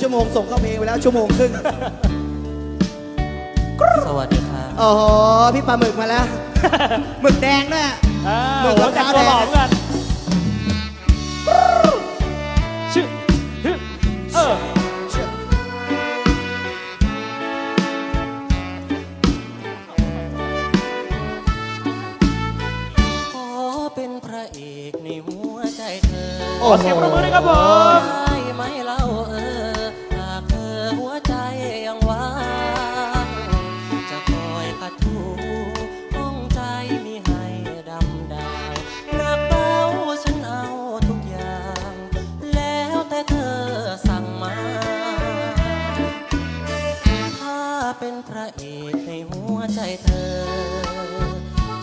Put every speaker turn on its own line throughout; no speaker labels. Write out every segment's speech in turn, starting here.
ชั่วโมงส่งเข้าเพลงไปแล้วชั่วโมงครึ่ง
สวัสดีครับ
โอ้โหพี่ปลาหมึกมาแล้วหมึกแดงด้วย
อ่า
หมึ
โอ้
ก
โห
รอง
แต่
เท้าง
ตัว
แดง
หล่อเหมือนกันชื่อฮึเออ
ขอเป็นพระเอกในหัวใจเธอ
โอ้
ขอเสียงประมือด้วยครับผม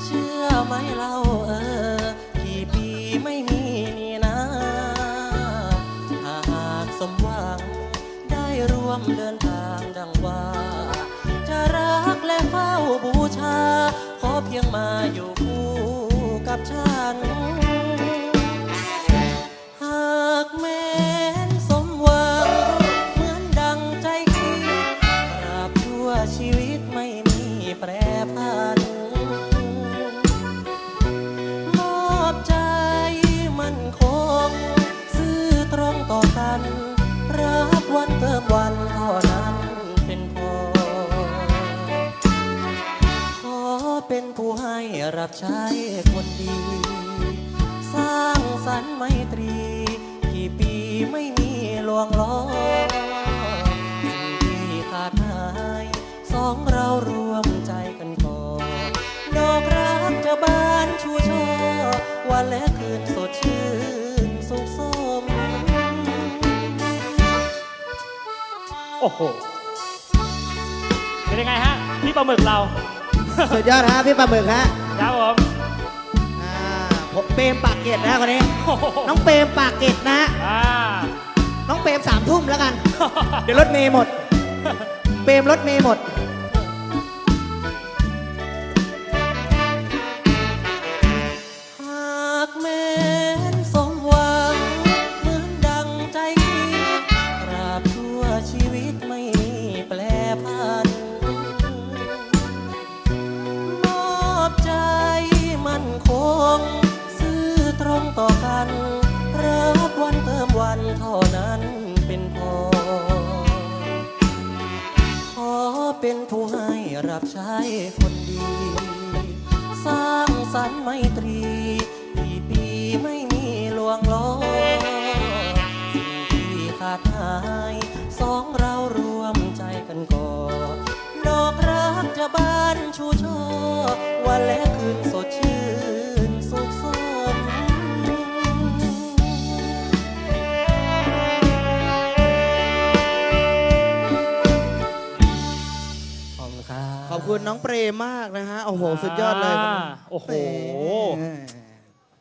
เชื่อไหมเราเออ กี่ปีไม่มีนี่นะถ้าหากสมหวังได้ร่วมเดินทางดังว่า จะรักและเฝ้าบูชา ขอเพียงมาอยู่คู่กับฉัน เป็นผู้ให้รับใช้คนดี สร้างสรรค์ไมตรี กี่ปีไม่มีลวงล้อสิ่งที่ขาดหาย สองเรารวมใจกันก่อนดอกรักจะบานชูช่อวันและคืนสดชื่นสุขสม
โอ้โห เป็นยังไงฮะ พี่ปลาหมึกเรา
สุดยอดฮะพี่ปลาหมึกฮะ
ครับผม
อ่าผมเปรมปากเกร็ดนะคนนี้
โอ้โห
น้องเปรมปากเกร็ดนะฮะ
อ่า
น้องเปรมสามทุ่มแล้วกัน เดี๋ยวรถเมย์หมด เปรมรถเมย์หมด
เป็นผู้ให้รับใช้คนดี สร้างสรรค์ไมตรีกี่ปีไม่มีลวงล้อสิ่งที่ขาดหาย สองเรารวมใจกันก่อดอกรักจะบานชูช่อวันและคืนสดชื่น อบคุณครับ
ขอบคุณน้องเปรมมากนะฮะ โอ้โห สุดยอดเลย
อ่าโอ้โห
แหม